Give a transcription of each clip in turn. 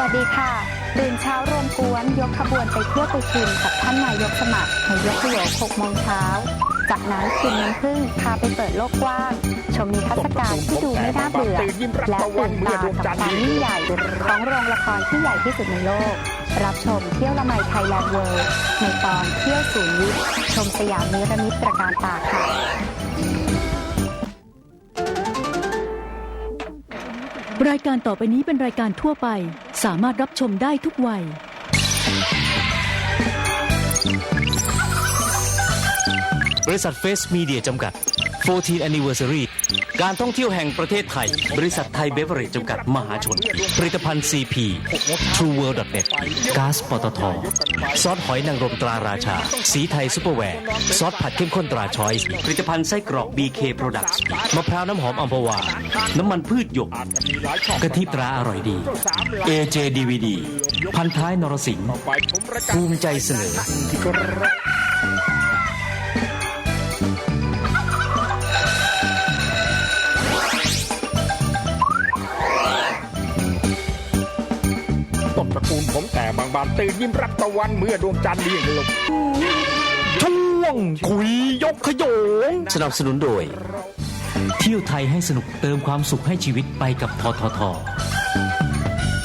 วัสดีค่ะตื่นเช้ารวมกวนยกขบวนไปเที่ยวไปชิมกับท่านนายกสมัครในยกขยโย6โมงเช้า จากนั้นคุณน้ำพึ่งพาไปเปิดโลกกว้าง ชมนิทรรศการที่ดูไม่น่าเบื่อ และตื่นตากับความยิ่งใหญ่ของโรงละครที่ใหญ่ที่สุดในโลก รับชมเที่ยวละไมไทยแลนด์เวิลด์ในตอนเที่ยวศูนย์วิทย์ชมสยามนิรมิตตระการตาค่ะรายการต่อไปนี้เป็นรายการทั่วไป สามารถรับชมได้ทุกวัย บริษัทเฟสมีเดียจำกัด 14 Anniversary การท่องเที่ยวแห่งประเทศไทย บริษัทไทยเบเวอร์เรจจำกัดมหาชน ผลิตภัณฑ์ CP TrueWorld.net ก๊าซปตทซอสหอยนางรมตราราชา สีไทยซุปเปอร์แวร์ ซอสผัดเข้มข้นตราชอยส์ผลิตภัณฑ์ไส้กรอก BK Products มะพร้าวน้ำหอมอัมพวา น้ำมันพืชหยกกะทิตราอร่อยดี AJ DVD พันท้ายนรสิงห์ภูมิใจเสนอ ผมแต่บางบานตื่นยิ้มรับตะวันเมื่อดวงจันทร์เลี่ยงลงช่วงคุยยกขยงสนับสนุนโดย เที่ยวไทยให้สนุกเติมความสุขให้ชีวิตไปกับททท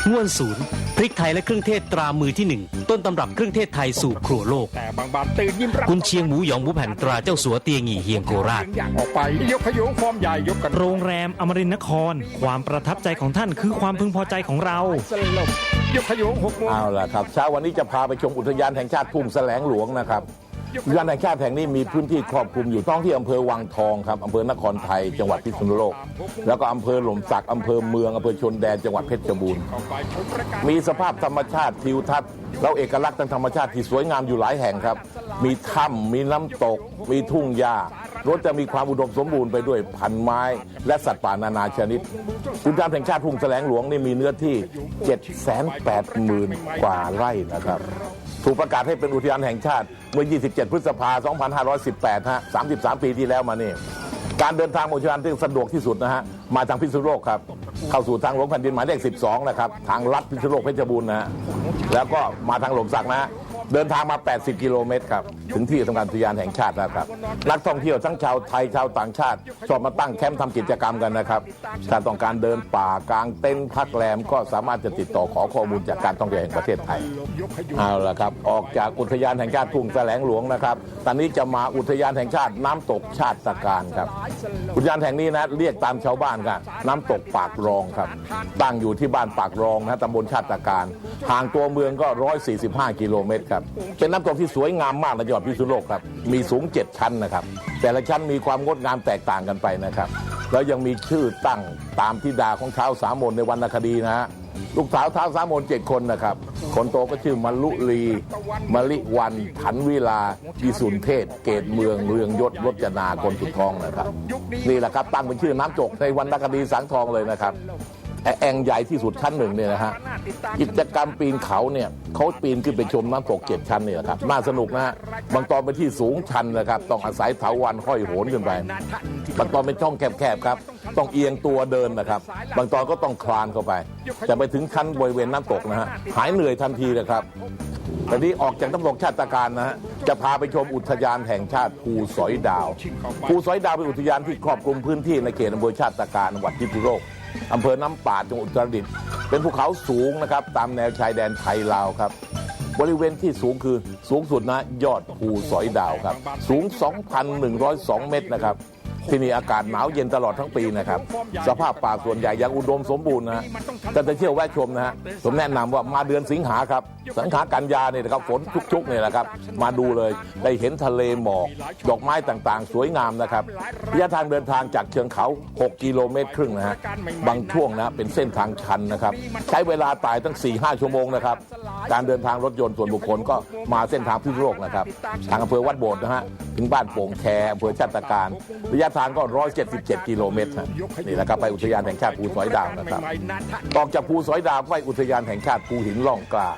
ง่วนศูนย์พ ริกไทยและเครื่องเทศตรามือที่หนึ่งต้นตำรับเครื่องเทศไทยสู่ครัวโลก แต่บางบานตื่นยิ้มรับกุนเชียงหมูหยองหมูแผ่นตราเจ้าสัวเตียงหงีเฮียงโคราช อย่างออกไป ยกขยงฟอร์มใหญ่ยกกันโรงแรมอมรินทร์นคร ความประทับใจของท่านคือความพึงพอใจของเรา สลบยกขยงหกโมง เอาล่ะครับเช้าวันนี้จะพาไปชมอุทยานแห่งชาติทุ่งแสลงหลวงนะครับ อุทยานแห่งชาติแห่งนี้มีพื้นที่ครอบคลุมอยู่ท้องที่อำเภอวังทองครับอำเภอนครไทย จังหวัดพิษณุโลก แล้วก็อำเภอหล่มสักอำเภอเมืองอำเภอชนแดนจังหวัดเพชรบูรณ์มีสภาพธรรมชาติทิวทัศน์แล้วเอกลักษณ์ทางธรรมชาติที่สวยงามอยู่หลายแห่งครับ มีถ้ำมีน้ำตก มีทุ่งหญ้ารถจะมีความอุดมสมบูรณ์ไปด้วยพันไม้ และสัตว์ป่านานาชนิดอุทยานแห่งชาติทุ่งแสลงหลวงนี่มีเนื้อที่ 780,000กว่าไร่นะครับ ถูกประกาศให้เป็นอุทยานแห่งชาติ เมื่อ 27 พฤษภาคม 2518 ฮะ 33 ปีที่แล้วมานี่ การเดินทางมาอุทยานที่สะดวกที่สุดนะฮะ มาทางพิษณุโลกครับ เข้าสู่ทางหลวงแผ่นดินหมายเลข 12 นะครับ ทางลัดพิษณุโลกเพชรบูรณ์นะฮะ แล้วก็มาทางหลมสักนะฮะ เดินทางมา 80 กิโลเมตรครับ ถึงที่ทำการอุทยานแห่งชาติแล้วครับ นักท่องเที่ยวทั้งชาวไทยชาวต่างชาติชอบมาตั้งแคมป์ทำกิจกรรมกันนะครับ ถ้าต้องการเดินป่ากลางเต็นท์พักแรมก็สามารถจะติดต่อขอข้อมูลจากการท่องเที่ยวแห่งประเทศไทย เอาละครับ ออกจากอุทยานแห่งชาติทุ่งแสลงหลวงนะครับ ตอนนี้จะมาอุทยานแห่งชาติน้ำตกชาติตะการครับ อุทยานแห่งนี้นะเรียกตามชาวบ้านกันน้ำตกปากรองครับ ตั้งอยู่ที่บ้านปากรองนะตำบลชาติการ ห่างตัวเมืองก็ 145 กิโลเมตรครับ เป็นน้ำตกที่สวยงามมากในจังหวัดพิษณุโลกครับ มีสูง 7 ชั้นนะครับ แต่ละชั้นมีความงดงามแตกต่างกันไปนะครับ แล้วยังมีชื่อตั้งตามทิดาของเท้าวสามนในวรรณคดีนะฮะ ลูกสาวเท้าวสามนเจ็ดคนนะครับ คนโตก็ชื่อมลุลีมลิวันถันวิลาวิสุนเทศ เกตเมือง เรืองยศรจนาคนสุดทองนะครับ นี่แหละครับตั้งเป็นชื่อน้ำจกในวรรณคดีสังทองเลยนะครับ แอ่งใหญ่ที่สุดชั้นหนึ่งเนี่ยนะฮะกิจกรรมปีนเขาเนี่ยเขาปีนขึ้นไปชมน้ำตกเจ็ดชั้นเนี่ยนะครับน่าสนุกนะฮะบางตอนไปที่สูงชันนะครับต้องอาศัยเถาวันห้อยโหนขึ้นไปบางตอนเป็นช่องแคบๆครับ ต้องเอียงตัวเดินนะครับ บางตอนก็ต้องคลานเข้าไป จะไปถึงชั้นบริเวณน้ำตกนะฮะหายเหนื่อยทันทีเลยครับตอนนี้ออกจากน้ำตกชาติการนะฮะจะพาไปชมอุทยานแห่งชาติภูสอยดาวภูสอยดาวเป็นอุทยานที่ครอบคลุมพื้นที่ในเขตอำเภอชาติการจังหวัดพิษณุโลก อำเภอน้ำป่าดจังหวัดอุตรดิตถ์เป็นภูเขาสูงนะครับ ตามแนวชายแดนไทยลาวครับ บริเวณที่สูงคือสูงสุดนะยอดภูสอยดาวครับ สูง 2,102 เมตรนะครับ ที่นี่อากาศหนาวเย็นตลอดทั้งปีนะครับ สภาพป่าส่วนใหญ่ยังอุดมสมบูรณ์นะฮะจะเที่ยวแวะชมนะฮะผมแนะนำว่ามาเดือนสิงหาครับสิงหากันยาเนี่ยนะครับฝนชุกๆเนี่ยแหละครับ มาดูเลยได้เห็นทะเลหมอกดอกไม้ต่างๆ สวยงามนะครับระยะทางเดินทางจากเชิงเขา 6 กิโลเมตรครึ่งนะฮะบางช่วงนะเป็นเส้นทางชันนะครับ ใช้เวลาตายตั้ง 4-5 ชั่วโมงนะครับ การเดินทางรถยนต์ส่วนบุคคลก็มาเส้นทางพิษณุโลกนะครับ ทางอำเภอวัดโบสถ์นะฮะถึงบ้านโป่งแคอำเภอชาติการระยะทางก็ 177 กิโลเมตรฮะนี่แหละครับไปอุทยานแห่งชาติภูสอยดาวนะครับออกจากภูสอยดาวไปอุทยานแห่งชาติภูหินล่องกล้า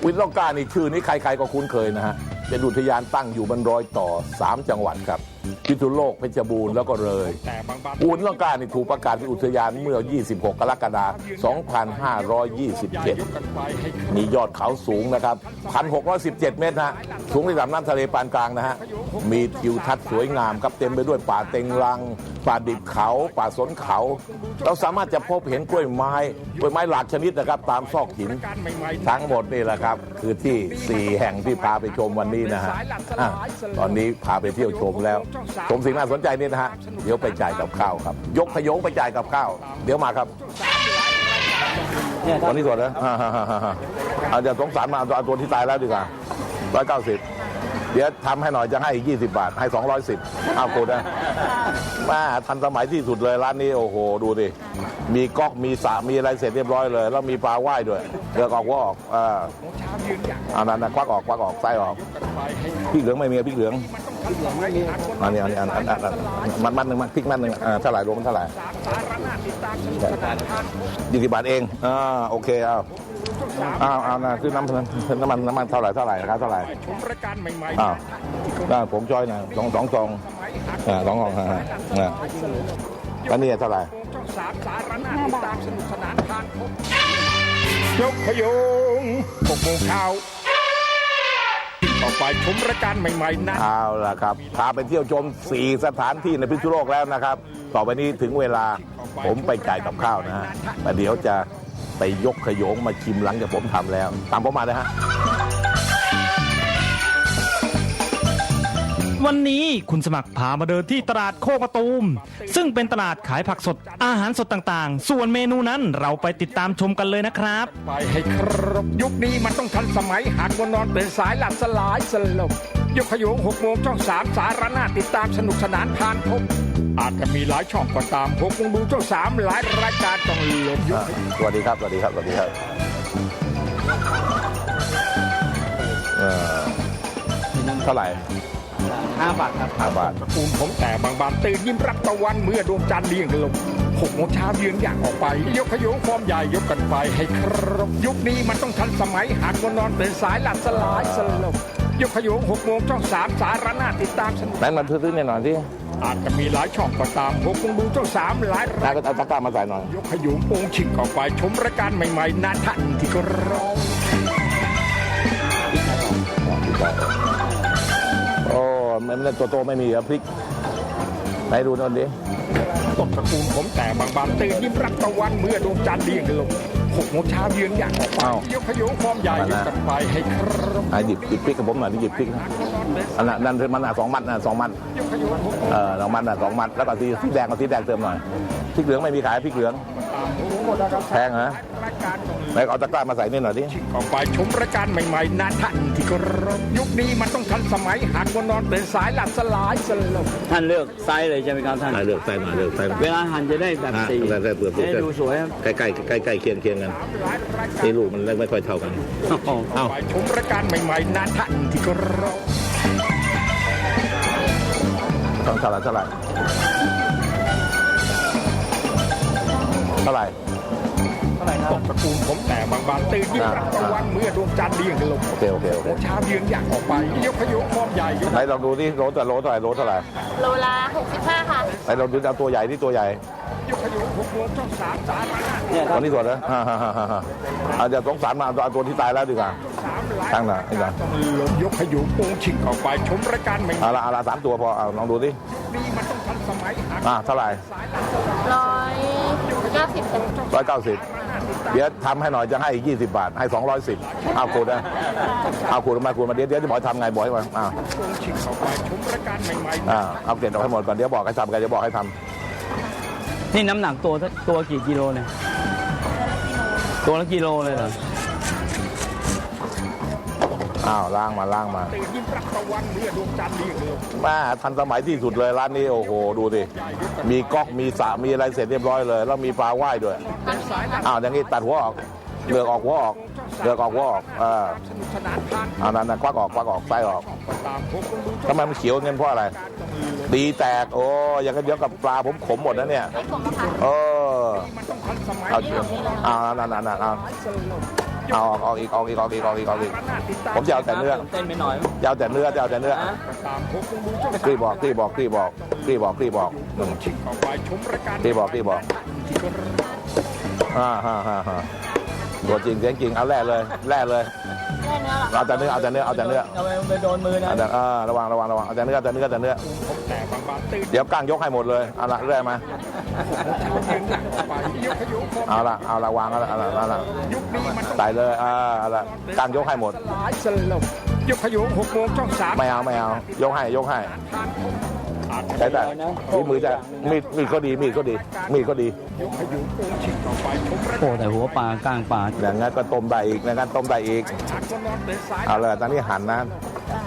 ภูหินล่องกล้านี่ชื่อนี้ใครๆก็คุ้นเคยนะฮะเป็นอุทยานตั้งอยู่บนรอยต่อ 3 จังหวัดครับ พิษณุโลกเพชรบูรณ์แล้วก็เลยแต่นอูนล่องกล้านี่ถูกประกาศเป็นอุทยานเมื่อ 26 กรกฎาคม 2527กันไปให้มียอดเขาสูงนะครับ 1,617 เมตรนะฮะสูงระดับน้ำทะเลปานกลางนะฮะ มีทิวทัศน์สวยงามครับเต็มไปด้วยป่าเต็งรัง ป่าดิบเขา ป่าสนเขา เราสามารถจะพบเห็นกล้วยไม้ กล้วยไม้หลากชนิดนะครับ ตามซอกหิน ทั้งหมดนี่แหละครับ คือที่ 4 แห่งที่พาไปชมวันนี้นะฮะอะตอนนี้พาไปเที่ยวชมแล้วชมสิ่งน่าสนใจนี่นะฮะ เดี๋ยวไปจ่ายกับข้าวครับ ยกขยงไปจ่ายกับข้าว เดี๋ยวมาครับวันนี้สดนะฮ่าฮ่าฮ่าฮ่าเอาเดี๋ยวสงสารมาเอาเอาตัวที่ตายแล้วดีกว่าร้อยเก้าสิบ เดี๋ยวทำให้หน่อยจะให้อีกยี่สิบบาท ให้สองร้อยสิบเอาโกดนะมาทันสมัยที่สุดเลยร้านนี้โอ้โห ดูดิ มีก๊อกมีสระมีอะไรเสร็จเรียบร้อยเลย แล้วมีปลาว่ายด้วยเดือกออกว่าออกอ่าเอานั่นนะควักออกควักออกไส้ออกพริกเหลืองไม่มีพริกเหลืองอันนี้อันนี้อันอันอันอันมันมันหนึ่งมันพริกมันหนึ่งอ่าเท่าไหร่รวมมันเท่าไหร่ยี่สิบบาทเองอ่าโอเคเอาเอาเอานะซื้อน้ำน้ำมันน้ำมันเท่าไหร่เท่าไหร่นะครับเท่าไหร่ชมรายการใหม่อ้าวได้ผมจอยหนะสองสองซองอ่าสองซองอ่าอ่าแล้วนี่เท่าไหร่ๆช่องสามสารนาติดตามสนุกสนานทานพบยกขยงหกโมงเช้าต่อไปชมรายการใหม่ๆนะเอาล่ะครับพาไปเที่ยวชม4สถานที่ในพิษณุโลกแล้วนะครับ ต่อไปนี้ถึงเวลาผมไปจ่ายกับข้าวนะฮะแต่เดี๋ยวจะไป ยกขยงมาชิมหลังจากผมทำแล้วตามผมมาเลยฮะ วันนี้คุณสมัครพามาเดินที่ตลาดโคกประตูม ซึ่งเป็นตลาดขายผักสดอาหารสดต่างๆ ส่วนเมนูนั้นเราไปติดตามชมกันเลยนะครับ ไปให้ครบยุคนี้มันต้องทันสมัยหากวันนอนเป็นสายหลับสลายสลบยกขยงหกโมงช่องสามสารนาติดตามสนุกสนานทานพบอาจจะมีหลายช่องก็ตามหกโมงดูช่องสามหลายรายการต้องหลบยุคสวัสดีครับสวัสดีครับสวัสดีครับเอ่อเท่าไหร่ ห้าบาทครับห้าบาทตระกูลผมแต่บางบานตื่นยิ้มรับตะวันเมื่อดวงจันทร์เลี่ยงลงหกโมงเช้ายืนอย่างออกไป ยกขยงฟอร์มใหญ่ยกกันไปให้ครบยุคนี้มันต้องทันสมัยหากวันนอนเป็นสายหลับสลายสลบยกขยงหกโมงช่องสามสารนาติดตามสนุกนั้นมันซื้อๆหน่อยที่อาจจะมีหลายช่องก็ตามหกโมงดูช่องสามหลายน้าก็เอาตะกร้ามาใส่หน่อย ยกขยุงโปงชิงออกไปชมรายการใหม่ๆนาท่านที่กรองโอ้มันไม่ตัวโตไม่มีเหรอพริกไหนดูหนอยดิต้นตระกูลผมแต่บางบานตื่นยิ้มรับตะวันเมื่อดวงจันทร์เลี่ยงลงหกโมงเช้ายืนอย่างออกไปยกขยุงฟอร์มใหญ่ยกกันไปให้ครบไอ้หยิบหยิบพริกกับผมหน่อยดิหยิบพริกนะอันนั้นนั่นมันอะสองมัดนะสองมัดยกขยุงหกเออสองมัดอะสองมัดแล้วก็สีสีแดงกับสีแดงเติมหน่อยพริกเหลืองไม่มีขายพริกเหลืองแพงเหรอ รายการต้องไหนเอาตะกร้ามาใส่นี่หน่อยดิชิงออกไปชมรายการใหม่ๆนาท่านที่กรองยุคนี้มันต้องทันสมัยหากวันนอนเป็นสายหลับสลายสลบท่านเลือกไซส์เลยใช่ไหมครับท่านเลือกใส่หน่อยเลือกใส่หน่อยเวลาหั่นจะได้แบบอะสีใส่ใส่เปลือกเปลือกจะได้ดูสวยครับใกล้ใกล้ใกล้ใกล้เคียงเคียงกันหลายรายการนี่ลูกมันไม่ค่อยเท่ากัน โอ้โหเอ้า ไปชมรายการใหม่ๆนาท่านที่กรองต้องเท่าไหร่เท่าไหร่เท่าไหร่ ต้นตระกูลผมแต่บางบานตื่นยิ้มรับตะวันเมื่อดวงจันทร์เลี่ยงลงโอเคโอเคโอเคโมงเช้ายืนอย่างออกไปยกขยงฟอร์มใหญ่ยกไหนลองดูที่โลแต่โลเท่าไหร่โลเท่าไหร่โลละ65ค่ะไหนลองดูเอาตัวใหญ่ที่ตัวใหญ่ยกขยงหกโมงช่องสามสารนาเนี่ยคตรัอบนนี้สดนะฮ่าฮ่าฮ่าฮ่าเอาเดี๋ยวสงสารมาเอาตัวที่ตายแล้วดีกว่าสามหลายตั้งหน่ะตั้งหน่ะต้องลงยกขยงโปงชิงออกไปชมรายการใหม่เอาละเอาละสามตัวพอเอาลองดูดิๆนี้มันต้องทันสมัยหากอ่าเท่าไหร่ร้อย เก้าสิบร้อยเก้าสิบเดี๋ยวทำให้หน่อยจะให้อีกยี่สิบบาท ให้สองร้อยสิบเอาคูณนะเอาคูณมาคูณมาเดี๋ยวเดี๋ยวจะบอกให้ทำไงบอกให้มาอ่าโปงชิงออกไปชมรายการใหม่อ่าเอาเก็บออกให้หมดก่อนเดี๋ยวบอกให้ทำกันเดี๋ยวบอกให้ทนี่น้ำหนักตัวตัวกี่กิโลเนี่ย ตัวละกิโลเลยเหรอำ อ้าวล้างมาล้างมาๆตื่นยิ้มรับตะวันเมื่อดวงจันทร์เลี่ยงลงแม่ทันสมัยที่สุดเลยร้านนี้โอ้โหดูดิมีก๊อกมีสระมีอะไรเสร็จเรียบร้อยเลย แล้วมีปลาว่ายด้วยอ้าวอย่างนี้ตัดหัวออกเลือกออกหัวออกเลือกออกหัวออกอ่าสนุกสนานทานเอานั่นนั่นควักออกควักออกไส้ออกก็ตามหกโมงดูทำไมมันเขียวเงินเพราะอะไรดีแตกโอ้อยังกันเดียวกับปลาผมขมหมดนะเนี่ยไม่กลมนะคะเออมันต้องทันสมัยเอาเอานั่นนั่นนั่นเอาสลบ เอาออกออกอีกออกอีกออกอีกออกอีกออกอีก ผมจะเอาแต่เนื้อ เต้นไปหน่อยจะเอาแต่เนื้อจะเอาแต่เนื้อนะตามพบวงดูช่องคลี่บอกคลี่บอกคลี่บอกคลี่บอกคลี่บอกอืมชิงออกไปชมรายการที่บอกที่บอกที่ก็ฮ่าฮ่าฮ่าฮ่าตัวจริงเสียงจริงเอาแร่เลยแร่เลยได้เนื้อเหรอเอาแต่เนื้อเอาแต่เนื้อเอาแต่เนื้อเอาไปไปโดนมือนะเอาแต่อ่าระวังระวังระวังเอาแต่เนื้อเอาแต่เนื้อเอาแต่เนื้อแต่บางบานตื่นเดี๋ยวก้างยกให้หมดเลยเอาละแร่มายืนหลังออกไปยกขยุคม เอาละเอาละวางเอาละเอาละเอาละยุคนี้มันต้องใส่เลยอ่าเอาละก้างยกให้หมด หลายสลบยกขยุหกโมงช่องสามไม่เอาไม่เอา ยกให้ยกให้ ใช้ได้มีมือจะมีดมีดก็ดีมีดก็ดี มีดก็ดียกขยุโองชิงออกไปชมรายโอ้แต่หัวปลาก้างปลาอย่างงั้นก็ต้มได้อีกอย่างงั้นต้มได้อีกการคนนอนเดินสายเอาเลยตอนนี้หั่นนะ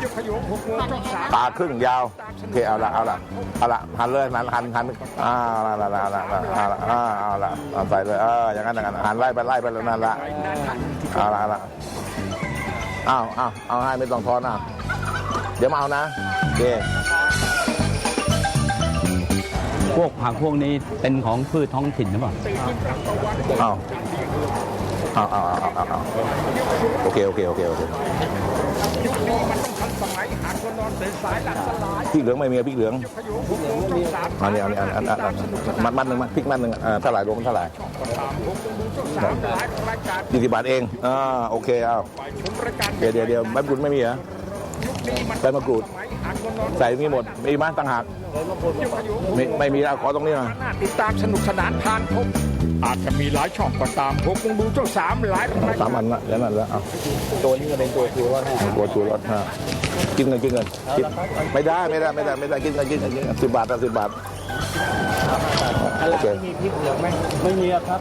ยกขยุหกโมงช่องสามปลาครึ่งยาวโอเคเอาละเอาละเอาละหั่นเลยหั่นหั่นหั่นอ่าเอาละเอาละเอาละเอาละอ่าเอาละเอาใส่เลยเอออย่างนั้นอย่างนั้นหั่นไล่ไปไล่ไปแล้วนั่นละเอาละเอาละเอาเอาเอาให้ไม่ต้องทอนอะเดี๋ยวมาเอานะโอเค พวกผักพวกนี้เป็นของพืชท้องถิ่นหรือเปล่าเอาเอาเอาเอาเอาเอาโอเคโอเคโอเคโอเคยุคนี้มันต้องทันสมัยหากคนนอนเดินสายหลังสลายพริกเหลืองไม่มีพริกเหลืองยกขยุหกโมงช่องสามอันนี้อันนี้อันนี้อันนี้อันนี้มัดมัดหนึ่งมัดพริกมัดหนึ่งเออเท่าไหร่รวมเท่าไหร่ตามหกโมงช่องสามหลายรายการยี่สิบบาทเองอ่าโอเคเอาไปชมรายกาเดี๋ยวเดี๋ยวเดี๋ยวใบมะกรูดไม่มีเหรอยุคนี้มันใบมะกรูด สมัยหากคนนอนใส่มีหมดมีไหมต่างหากยกขยุไม่ไม่มีแล้วขอตรงนี้มาน่าติดตามสนุกสนานทานพบอาจจะมีหลายช่องก็ตามหกโมงดูช่องสามหลายรายสามอันละแล้วนั่นแล้วเอาตัวนี้ก็เป็นตัวชูรสตัวชูรสฮะกินกันกินกันกินไม่ได้ไม่ได้ไม่ได้ไม่ได้กินกันกินกันกินกันสิบบาทละสิบบาท โอเคไม่มีครับ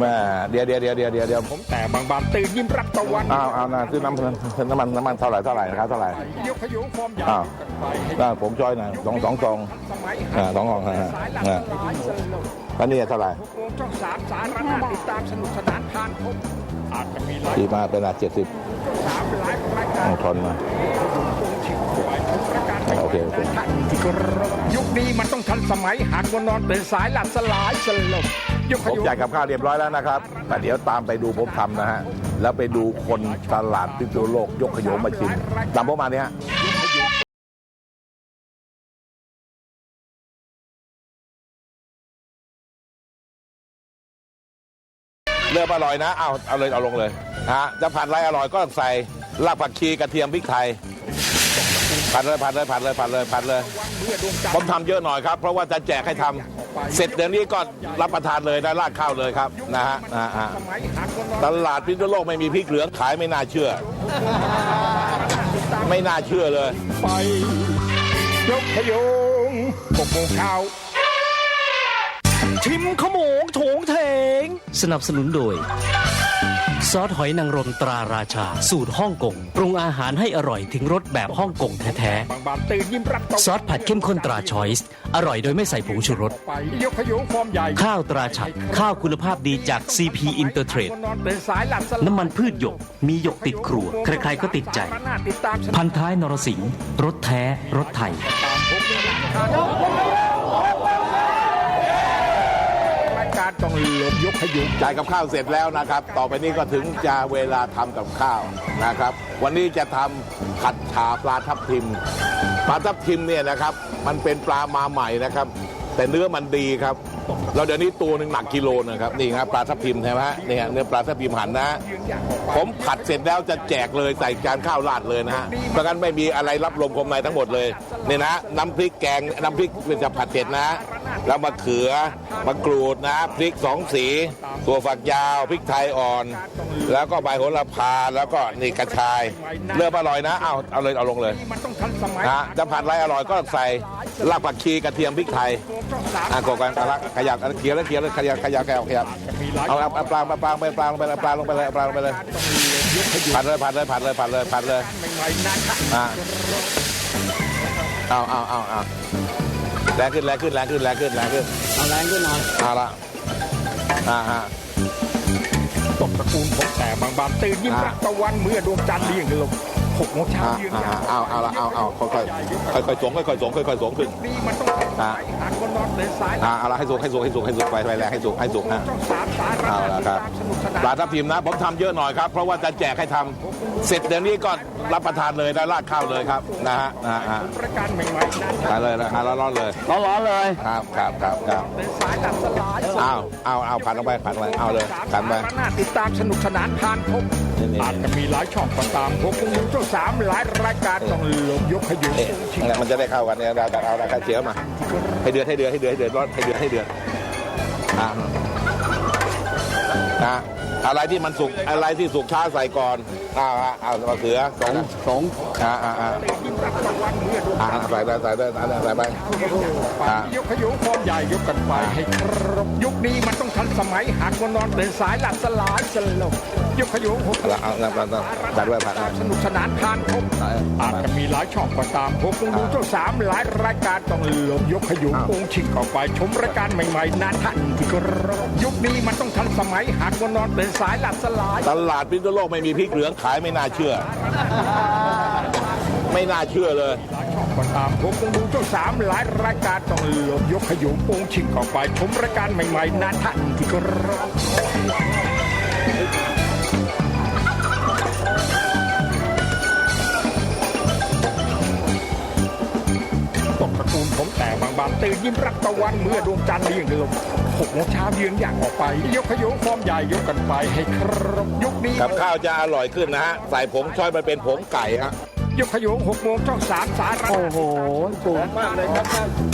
แม่เดี๋ยวเดี๋ยวเดี๋ยวเดี๋ยวเดี๋ยวเดี๋ยวผมแต่บางบานตื่นยิ้มรับตะวันอ้าวอ้าวนะซื้อน้ำน้ำมันน้ำมันเท่าไหร่เท่าไหร่นะครับเท่าไหร่ยกขยุฟอร์มใหญ่อ้าวกันไปให้ได้ผมจอยหน่อยสองสองซองสมัยอ่าสองซองฮะสายหลักอ่าสลายสลบแล้วนี่เท่าไหร่หกโมงช่องสามสารนาติดตามสนุกสนานทานพบอาจจะมีหลายดีมากเป็นอะเจ็ดสิบสามหลายรายการทอนมา เคโอเคที่กรบยุคนี้มันต้องทันสมัยหากวันนอนเดินสายหลักสลายสลบยกขผมยุจ่ายกับข้าวเรียบร้อยแล้วนะครับ แต่เดี๋ยวตามไปดูผมทำนะฮะ แล้วไปดูคนตลาดพิษณุโลกยกขยงมาชิมตามผมมาเนี่ยฮะเลือกอร่อยนะ เอาเอาเลยเอาลงเลยฮะจะผัดอะไรอร่อยก็ใส่รากผักชีกระเทียมพริกไทย ผัดเลยผัดเลยผัดเลยผัดเลยผัดเลย ผมทำเยอะหน่อยครับ เพราะว่าจะแจกให้ทำเสร็จเดี๋ยวนี้ก็รับประทานเลยนะราดข้าวเลยครับนะฮะนะฮะสมัยหากวันนอนตลาดพิษณุโลกไม่มีพริกเหลืองขายไม่น่าเชื่อ ไม่น่าเชื่อเลย ไปยกขยงหกโมงเช้า ชิมขโมงโถงเถง สนับสนุนโดย ซอสหอยนางรมตราราชา สูตรฮ่องกงปรุงอาหารให้อร่อยถึงรสแบบฮ่องกงแท้ บางบานตื่นยิ้มรับตะวันๆซอสผัดเข้มข้นตราชอยส์อร่อยโดยไม่ใส่ผงชูรส ไปยกขยงฟอร์มใหญ่ข้าวตราฉัดข้าวคุณภาพดีจาก CP Intertrade นนอนเดินสายหลักสลายน้ำมันพืชหยก มีหยกติดครัว ใครๆก็ติดใจน่าติดตามสนุกพันท้ายนรสิงห์รถแท้รถไทย ตามผมด้วยนะรายการ ต้องลงยกขยุงจ่ายกับข้าวเสร็จแล้วนะครับ ต่อไปนี้ก็ถึงจะเวลาทำกับข้าวนะครับ วันนี้จะทำผัดฉาปลาทับทิม ปลาทับทิมเนี่ยนะครับ มันเป็นปลามาใหม่นะครับ แต่เนื้อมันดีครับเราเดี๋ยวนี้ตัวหนึ่งหนักกิโลนะครับนี่ครับปลาทับทิมใช่ไหมฮะนี่ฮะเนื้อปลาทับทิมหั่นนะผมผัดเสร็จแล้วจะแจกเลยใส่จานข้าวราดเลยนะฮะเพราะงั้นไม่มีอะไรรับลมคมในทั้งหมดเลยนี่นะน้ำพริกแกงน้ำพริกเป็นจะผัดเผ็ดนะ แล้วมะเขือมะกรูดนะพริกสองสีตัวฝักยาวพริกไทยอ่อน แล้วก็ใบโหระพาแล้วก็นี่กระชาย เริ่มอร่อยนะเอาเอาเลยเอาลงเลยมันต้องทันสมัยนะจะผัดอะไรอร่อยก็ใส่รากผักชีกระเทียมพริกไทยช่องสามอะกดกันกันละขยับเขียวแล้วเขียวแล้วขยับขยับขยับขยับเอาเอาเอาปลาเอาปลาไปปลาลงไปเลยปลาลงไปเลยปลาลงไปเลยผัดเลยผัดเลยผัดเลยผัดเลยผัดเลยใหม่ๆนะครับอะเอาเอาเอาเอา แรงขึ้นแรงขึ้นแรงขึ้นแรงขึ้นแรงขึ้นเอาแรงขึ้นหน่อยเอาละอ่าฮะตบตระกูลผมแต่บางบานตื่นยิ้มอ่ารับตะวันเมื่อดวงจันทร์เลี่ยงลง หกโมงเช้าอ่ายืนอ่าอย่างเอาเอาละเอาเอาค่อยๆค่อยๆสูงค่อยๆสูงค่อยๆสูงขึ้น นี่มันต้องทันสมัยหากคนนอนเดินสายอ่าเอาละให้สูงให้สูงให้สูงให้สูงไปไปแรงให้สูงให้สูงฮะช่องสามสารเอาละครับสนุกสนานปลาทับทิมนะผมทำเยอะหน่อยครับ เพราะว่าจะแจกให้ทำเสร็จเดี๋ยวนี้ก็รับประทานเลยนะราดข้าวเลยครับนะฮะนะฮะประการใหม่ๆนั้นทานเลยนะฮะร้อนๆเลยร้อนๆเลย ครับครับครับครับเดินสายหลับสลาย เอาเอาเอาผัดลงไปผัดลงไปเอาเลยผัดไป สาระติดตามสนุกสนานผ่านพบนี่ๆอาจจะมีหลายช่องก็ตามพบคุณเจ้าสามหลายรายการต้องลงยกขยุเอ๊ะเนี่ยมันจะได้เข้ากันเนี่ยเราเอาราคาเจียวมา ให้เดือดให้เดือดให้เดือดให้เดือดร้อนให้เดือดให้เดือดอะนะอะไรที่มันสุกอะไรที่สุกช้าใส่ก่อนเอาเอาเอามะเขือสองสองอ่าอ่าอ่ายิ่งรับรางวัลเมื่อดวงอ่าใส่ได้ใส่ได้ใส่ได้ใส่ไปยกขยุฟอร์มใหญ่ยกกันไปให้ครบยุคนี้มันต้องทันสมัยหากวันนอนเดินสายหลับสลายสลบยกขยุหกเอาละเอาละเอาละผัดด้วยผัดด้วยสนุกสนานผ่านพบอาจจะมีหลายช่องก็ตามพบคุณดูเจ้าสามหลายรายการต้องลงยกขยุงองชิงเข้าไปชมรายการใหม่ๆนานทันที่กรบยุคนี้มันต้องทันสมัยหากวันนอนเดินสายหลับสลายตลาดพิษณุโลกไม่มีพริกเหลืองขายไม่น่าเชื่อ ไม่น่าเชื่อเลยหลายช่องก็ตามพบคุณดูเจ้าสามหลายรายการต้องลงยกขยุงองค์ชิงเข้าไปชมรายการใหม่ๆนานทันที่กรบ ตื่นยิ้มรับตะวันเมื่อดวงจันทร์เลี่ยงลมหกโมงเช้ายืนอย่างออกไป ยกขยงฟอร์มใหญ่ยกกันไปให้ครบยุคนี้ กับข้าวจะอร่อยขึ้นนะฮะ ใส่ผงช้อยมันเป็นผงไก่ฮะ ยกขยงหกโมงช่องสามสารโอ้โหสูงมากเลยครับ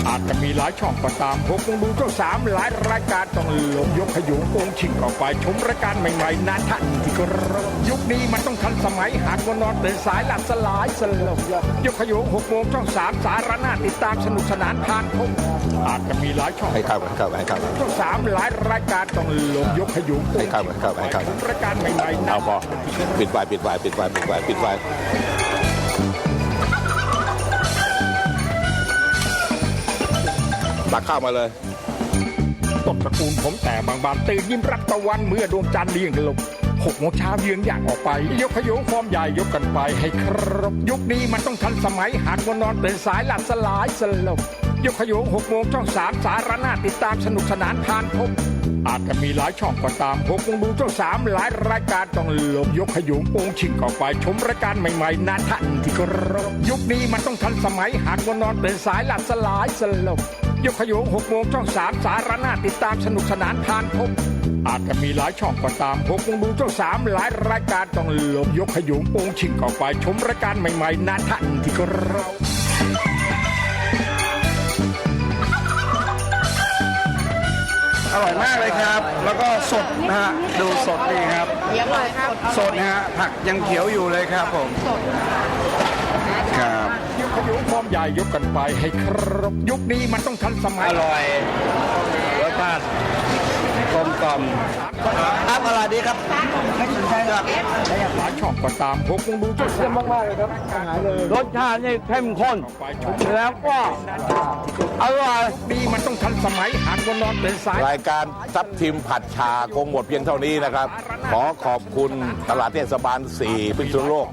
อาจจะมีหลายช่องก็ตามพบคุณดูช่องสามหลายรายการต้องลงยกขยงองค์ชิงออกไปชมรายการใหม่ๆนานทันที่กรบยุคนี้มันต้องทันสมัยหากวันนอนเดินสายหลับสลายสลบยกขยงหกโมงช่องสามสารนาติดตามสนุกสนานผ่านพบอาจจะมีหลายช่องให้เข้ากันเข้ากันให้เข้ากันช่องสามหลายรายการต้องลงยกขยุงให้เข้ากันเข้ากันให้เข้ากันรายการใหม่ๆนะเอาพอปิดไฟปิดไฟปิดไฟปิดไฟปิดไฟ ตักข้าวมาเลย ต้นตระกูลผมแต่บางบานตื่นยิ้มรับตะวันเมื่อดวงจันทร์เลี่ยงลงหกโมงเช้าเยืนอย่างออกไป ยกขยุงฟอร์มใหญ่ยกกันไปให้ครบ ยุคนี้มันต้องทันสมัยหากวันนอนเดินสายหลับสลายสลบยกขยงหกโมงช่องสามสารนาติดตามสนุกสนานผ่านพบ อาจจะมีหลายช่องก็ตามพบคุณดูเจ้าสามหลายรายการต้องหลงยกขยุงองชิงเข้าไป ชมรายการใหม่ๆนานทันที่กรบยุคนี้มันต้องทันสมัยหากวันนอนเดินสายหลับสลายสลบ ยกขยุงหกโมงช่องสามสารนาติดตามสนุกสนานผ่านพบอาจจะมีหลายช่องก็ตามพบคุณดูเจ้าสามหลายรายการต้องลงยกขยุงองค์ชิงเข้าไปชมรายการใหม่ๆนานทันที่กรบอร่อยมากเลยครับ แล้วก็สดนะฮะ ดูสดดีครับ สดนะฮะ ผักยังเขียวอยู่เลยครับผมครับยก ขยุงพร้อมใหญ่ยกกันไปให้ครบยุคนี้มันต้องทันสมัย อร่อยรสชาติ กลมกล่อมครับอร่อยดีครับใช่ครับหลายช่องก็ตามพบคุณดูเจ้าสามมากเลยครับรสชาตินี่เข้มข้นไปชมแล้วก็อร่อยนี่มันต้องทันสมัยหากวันนอนเดินสายรายการทับทิมผัดชาคงหมดเพียงเท่านี้นะครับ ขอขอบคุณตลาดเทศบาล 4 พิษณุโลก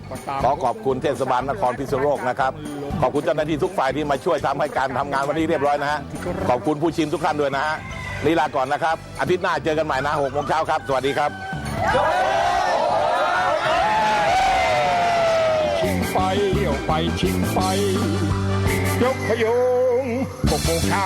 ขอขอบคุณเทศบาลนครพิษณุโลกนะครับขอบคุณเจ้าหน้าที่ทุกฝ่ายที่มาช่วยทำให้การทำงานวันนี้เรียบร้อยนะฮะขอบคุณผู้ชิมทุกท่านด้วยนะฮะ นี่ลาก่อนนะครับ อาทิตย์หน้าเจอกันใหม่นะหกโมงเช้าครับ สวัสดีครับชิงไปเดี่ยวไปชิงไป ยกขยงหกโมงเช้า